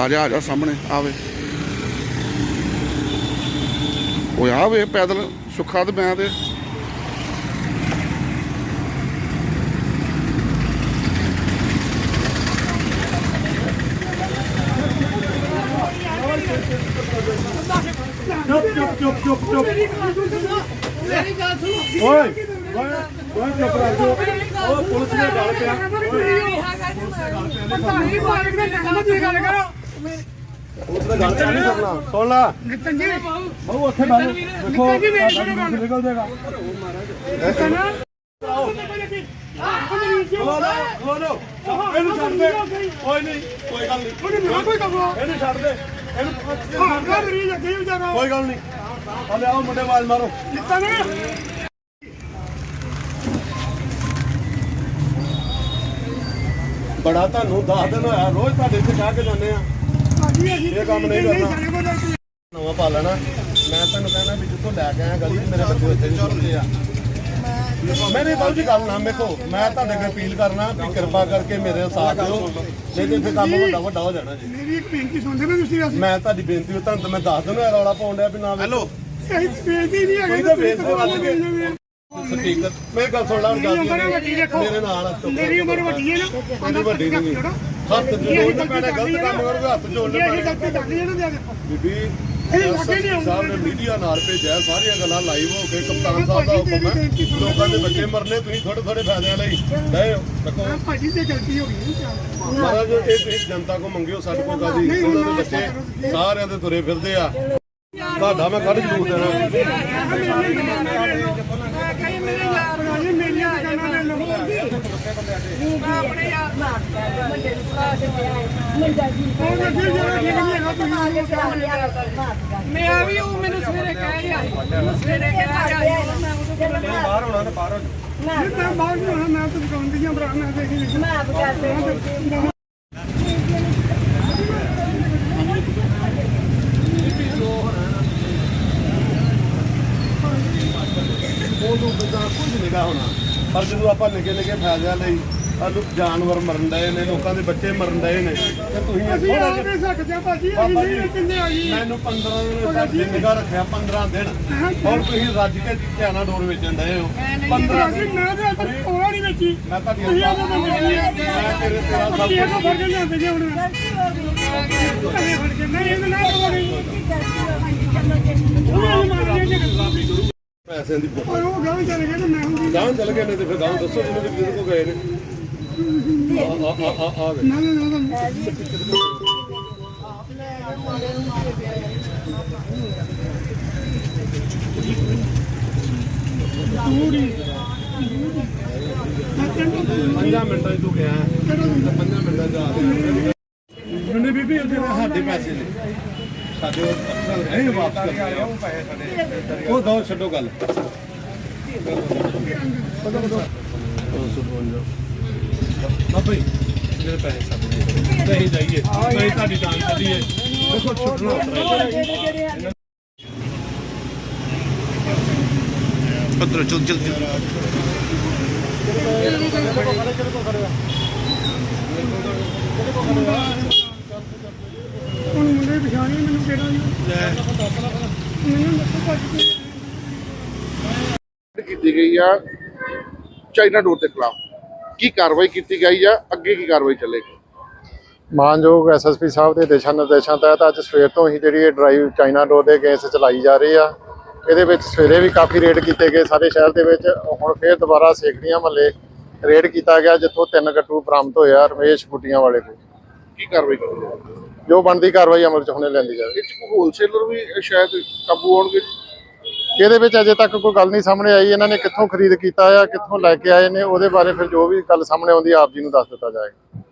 ਆ ਜਾ ਆ ਜਾ ਸਾਹਮਣੇ ਆਵੇ ਓਏ ਆਵੇ ਪੈਦਲ ਸੁੱਖਾ ਤੇ ਮੈਂ ਤੇ। ਚੁੱਪ ਚੁੱਪ ਚੁੱਪ ਚੁੱਪ ਚੁੱਪ। ਮੇਰੀ ਗੱਲ ਸੁਣੋ ਓਏ ਓਏ ਓਏ ਚੁੱਪ ਕਰ ਜੋ। ਉਹ ਪੁਲਿਸ ਨੇ ਗੱਲ ਪਿਆ ਮਾਲਕ ਦੇ ਨਾਮ ਦੀ ਗੱਲ ਕਰੋ। ਪੁਲਿਸ ਨੇ ਗੱਲ ਪਿਆ ਨਹੀਂ ਕਰਨਾ। ਸੁਣ ਲਾ। ਨਿਤਨ ਜੀ। ਬਹੁ ਉੱਥੇ ਬੈਠੋ ਦੇਖੋ ਨਿੱਕਾ ਜੀ ਮੇਰੀ ਸੁਣੋ ਗੱਲ। ਨਿਕਲ ਜਾਏਗਾ। ਕਨਾ ਖਲੋ ਲੋ ਖਲੋ ਲੋ ਇਹਨੂੰ ਛੱਡ ਦੇ। ਕੋਈ ਨਹੀਂ ਕੋਈ ਗੱਲ ਨਹੀਂ। ਉਹਨੇ ਮੇਰਾ ਕੋਈ ਕੰਮ ਇਹਨੂੰ ਛੱਡ ਦੇ। ਇਹਨੂੰ ਹਾਂ ਕਰ ਰਹੀ ਲੱਗੇ ਵਿਚਾਰਾ ਕੋਈ ਗੱਲ ਨਹੀਂ। ਹਲੇ ਆਓ ਮੁੰਡੇ ਆਵਾਜ਼ ਮਾਰੋ। ਨਿਤਨ। ਬੜਾ ਤੁਹਾਨੂੰ 10 ਦਿਨ ਹੋਇਆ ਰੋਜ਼ ਤੁਹਾਡੇ ਇੱਥੇ ਚਾਹ ਕੇ ਜਾਂਦੇ ਆ। ਇਹ ਕੰਮ ਨਹੀਂ ਕਰਨਾ। ਨਵਾਂ ਪਾ ਲੈਣਾ। ਮੈਂ ਤੁਹਾਨੂੰ ਕਹਿਣਾ ਵੀ ਜਿੱਥੋਂ ਲੈ ਕੇ ਆਇਆ ਗਲੀ 'ਚ ਮੇਰੇ ਬੱਚੇ ਉੱਥੇ ਆ। ਮੈਂ ਨਹੀਂ ਬਾਬੂ ਜੀ ਗੱਲ ਨਾ ਮੇਕੋ ਮੈਂ ਤੁਹਾਡੇ ਅੱਗੇ ਅਪੀਲ ਕਰਨਾ ਵੀ ਕਿਰਪਾ ਕਰਕੇ ਮੇਰੇ ਸਾਥ ਦਿਓ। ਨਹੀਂ ਤੇ ਕੰਮ ਵੱਡਾ ਵੱਡਾ ਹੋ ਜਾਣਾ ਜੀ। ਮੇਰੀ ਇੱਕ ਬੇਨਤੀ ਸੁਣਦੇ ਨਾ ਤੁਸੀਂ ਅਸੀਂ ਮੈਂ ਤੁਹਾਡੀ ਬੇਨਤੀ ਉਹ ਤੁਹਾਨੂੰ ਮੈਂ ਦੱਸ ਦਿਨ ਰੌਲਾ ਪਾਉਣ ਡਿਆ ਵੀ ਨਾ ਹੈਲੋ। ਅਸੀਂ ਬੇਨਤੀ ਨਹੀਂ ਹੈਗੀ ਕੋਈ ਤਾਂ ਦੇ ਵੱਜ ਕੇ। ਸਪੀਕਰ। ਮੇਰੀ ਗੱਲ ਸੁਣ ਲਾ ਗੱਲ ਮੇਰੇ ਨਾਲ ਮੇਰੀ ਉਮਰ ਵੱਡੀ ਹੈ ਨਾ। ਮੇਰੀ ਵੱਡੀ ਨਹੀਂ ਹੱਥ ਜੋੜਨਾ ਪੈਣਾ ਗਲਤ ਕੰਮ ਕਰੋਗੇ ਹੱਥ ਜੋੜਨੇ ਇਹ ਪੈਣੇ ਗਲਤੀ ਕਰਨੀ ਹੈ ਨਾ ਦੇਖੋ ਬੀਬੀ ਇਹ। ਸਾਹਿਬ ਨੇ ਮੀਡੀਆ ਨਾਲ ਭੇਜਿਆ ਸਾਰੀਆਂ ਗੱਲਾਂ ਲਾਈਵ ਹੋ ਕੇ ਕਪਤਾਨ ਸਾਹਿਬ ਦਾ ਹੁਕਮ ਹੈ। ਲੋਕਾਂ ਦੇ ਬੱਚੇ ਮਰਨੇ ਤੁਸੀਂ ਥੋੜੇ ਥੋੜੇ ਫਾਇਦਿਆਂ ਲਈ ਲੈ ਦੇਖੋ ਆਹ ਭਾਜੀ ਤੇ ਗਲਤੀ ਹੋ ਗਈ ਮਹਾਰਾਜ ਇਹ ਤੁਸੀਂ ਜਨਤਾ ਕੋ ਮੰਗਿਓ ਸਾਡੇ ਕੋਲ ਕਾਦੀ ਨਹੀਂ, ਉਹਨਾਂ ਦੇ ਹੁਣ ਬੱਚੇ ਸਾਰਿਆਂ ਦੇ ਤੁਰੇ ਫਿਰਦੇ ਆ। ਤੁਹਾਡਾ ਮੈਂ ਕੱਢ ਜਰੂਰ ਦੇਣਾ ਕਈ ਮੇਰੇ ਯਾਰ ਬਣਾਈ ਮੇਰੀਆਂ ਦੁਕਾਨਾਂ ਦੇ ਲੋਕ ਆਪਣੇ ਯਾਰ ਉਹ ਲੱਗੇ ਜਿਹੜਾ ਠੀਕ ਨਹੀਂ ਹੈਗਾ ਤੁਸੀਂ ਮੈਂ ਵੀ ਉਹ ਮੈਨੂੰ ਸਵੇਰੇ ਕਹਿ ਰਿਹਾ ਮੈਨੂੰ ਸਵੇਰੇ ਕਹਿ ਰਿਹਾ ਮੈਂ ਉਹਦੇ ਕੋਲ ਬਾਹਰ ਹੋਣਾ ਤੇ ਬਾਹਰ ਨਹੀਂ, ਮੈਂ ਬਾਹਰ ਨਹੀਂ ਹੋਣਾ ਮੈਂ ਤਾਂ ਦੁਕਾਨ ਦੀਆਂ ਭਰਾ ਮੈਂ ਦੇਖੀ ਨਹੀਂ ਉਹਨੂੰ ਬੰਦਾ ਕੁਝ ਨਿਗਾ ਹੋਣਾ। ਪਰ ਜਦੋਂ ਆਪਾਂ ਨਿੱਕੇ ਨਿੱਕੇ ਫਾਇਦਿਆਂ ਲਈ ਆਲੂ ਜਾਨਵਰ ਮਰਨ ਡਏ ਨੇ ਲੋਕਾਂ ਦੇ ਬੱਚੇ ਮਰਨ ਡਏ ਨੇ ਤੇ ਤੁਸੀਂ ਇਹ ਅਸੀਂ ਆ ਨਹੀਂ ਸਕਦੇ ਭਾਜੀ ਅਸੀਂ ਬਾਬਾ ਨਹੀਂ ਕਿੰਨੇ ਆ ਜੀ ਮੈਨੂੰ 15 ਦਿਨ ਸਾਡੇ ਨਿਗਾ ਰੱਖਿਆ 15 ਦਿਨ। ਹੁਣ ਤੁਸੀਂ ਰੱਜ ਕੇ ਧਿਆਨਾ ਡੋਰ ਵੇਚਣ ਡਏ ਹੋ। 15 ਅਸੀਂ ਦਿਨ। ਮੈਂ ਤਾਂ ਕੋਲਾ ਨਹੀਂ ਵੇਚੀ। ਮੈਂ ਤੁਹਾਡੀ ਤੁਸੀਂ ਮੈਂ ਤੇਰੇ ਤੇਰਾ ਸਭ ਕੁਝ ਫੜ ਕੇ ਲਿਆਂਦੇ ਜੀ ਹੁਣ। ਇਹ ਫੜ ਕੇ ਨਹੀਂ ਇਹ ਨਾ ਕਰਵਾਉਣੀ ਉਹ ਮਾਰ ਜੀ ਪੈਸਿਆਂ ਦੀ ਬਹੁਤ। ਉਹ ਗਾਂ ਚਲੇ ਗਏ ਤੇ ਮੈਂ ਹੁੰਦੀ ਗਾਂ ਚੱਲ ਗਏ ਨੇ ਤੇ ਫਿਰ ਗਾਂ ਦੱਸੋ ਜਿਹਨੇ ਕਿਹਦੇ ਕੋ ਗਏ ਨੇ। ਆ ਆ ਆ ਆ ਆ ਗਏ। ਨਾ ਨਾ ਨਾ ਨਾ ਪੰਜਾਂ ਮਿੰਟਾਂ 'ਚ ਤੂੰ ਗਿਆ। ਤੇ ਪੰਜਾਂ ਮਿੰਟਾਂ 'ਚ ਆ ਗਿਆ। ਬੀਬੀ ਉਹਦੇ ਸਾਡੇ ਪੈਸੇ ਨੇ। ਸਾਡੇ ਉਹ ਅਫਸਰ ਇਹ ਵਾਪਸ ਕਰ ਰਹੇ ਆ। ਉਹ ਦੋ ਛੱਡੋ ਗੱਲ। ਬਾਬਾ ਜੀ ਮੇਰੇ ਪੈਸੇ ਸਾਡੇ ਨਹੀਂ ਜਾਈਏ ਨਹੀਂ ਤੁਹਾਡੀ ਜਾਨ ਚੱਲੀਏ ਦੇਖੋ ਛੁੱਟਣਾ ਪੱਤਰ ਚਲ ਚਲ ਹੁਣ ਮੁੰਡੇ ਮੈਨੂੰ ਦੱਸੋ ਭਾਜੀ ਕੀਤੀ ਗਈ ਆ ਚਾਈਨਾ ਡੋਰ ਦੇ ਖਿਲਾਫ। ਕੀ ਕਾਰਵਾਈ ਕੀਤੀ ਗਈ ਆ? ਅੱਗੇ ਕੀ ਕਾਰਵਾਈ ਚੱਲੇਗੀ? ਮਾਨਯੋਗ ਐਸਐਸਪੀ ਸਾਹਿਬ ਦੇ ਦਿਸ਼ਾ ਨਿਰਦੇਸ਼ਾਂ ਤਹਿਤ ਅੱਜ ਸਵੇਰ ਤੋਂ ਹੀ ਜਿਹੜੀ ਇਹ ਡਰਾਈਵ ਚਾਈਨਾ ਡੋਰ ਦੇ ਕੇਸ ਚਲਾਈ ਜਾ ਰਹੀ ਆ। ਇਹਦੇ ਵਿੱਚ ਸਵੇਰੇ ਵੀ ਕਾਫੀ ਰੇਡ ਕੀਤੇ ਗਏ ਸਾਰੇ ਸ਼ਹਿਰ ਦੇ ਵਿੱਚ। ਹੁਣ ਫੇਰ ਦੁਬਾਰਾ ਸੇਖੜੀਆਂ ਮਹੱਲੇ ਰੇਡ ਕੀਤਾ ਗਿਆ ਜਿੱਥੋਂ ਤਿੰਨ ਗੱਟੂ ਬਰਾਮਦ ਹੋਇਆ ਰਮੇਸ਼ ਬੁੱਟੀਆਂ ਵਾਲੇ ਕੋਲ। ਕੀ ਕਾਰਵਾਈ ਕੀਤੀ ਜਾਏਗੀ? ਜੋ ਬਣਦੀ ਕਾਰਵਾਈ ਅਮਲ 'ਚ ਹੁਣੇ ਲੈਂਦੀ ਜਾਵੇ। ਇਹ ਹੋਲਸੇਲਰ ਵੀ ਸ਼ਾਇਦ ਕਾਬੂ ਆਉਣਗੇ ਇਹਦੇ ਵਿੱਚ ਅਜੇ ਤੱਕ ਕੋਈ ਗੱਲ ਨਹੀਂ ਸਾਹਮਣੇ ਆਈ। ਇਹਨਾਂ ਨੇ ਕਿੱਥੋਂ ਖਰੀਦ ਕੀਤਾ ਆ ਕਿੱਥੋਂ ਲੈ ਕੇ ਆਏ ਨੇ ਉਹਦੇ ਬਾਰੇ ਫਿਰ ਜੋ ਵੀ ਗੱਲ ਸਾਹਮਣੇ ਆਉਂਦੀ ਆਪ ਜੀ ਨੂੰ ਦੱਸ ਦਿੱਤਾ ਜਾਏਗਾ।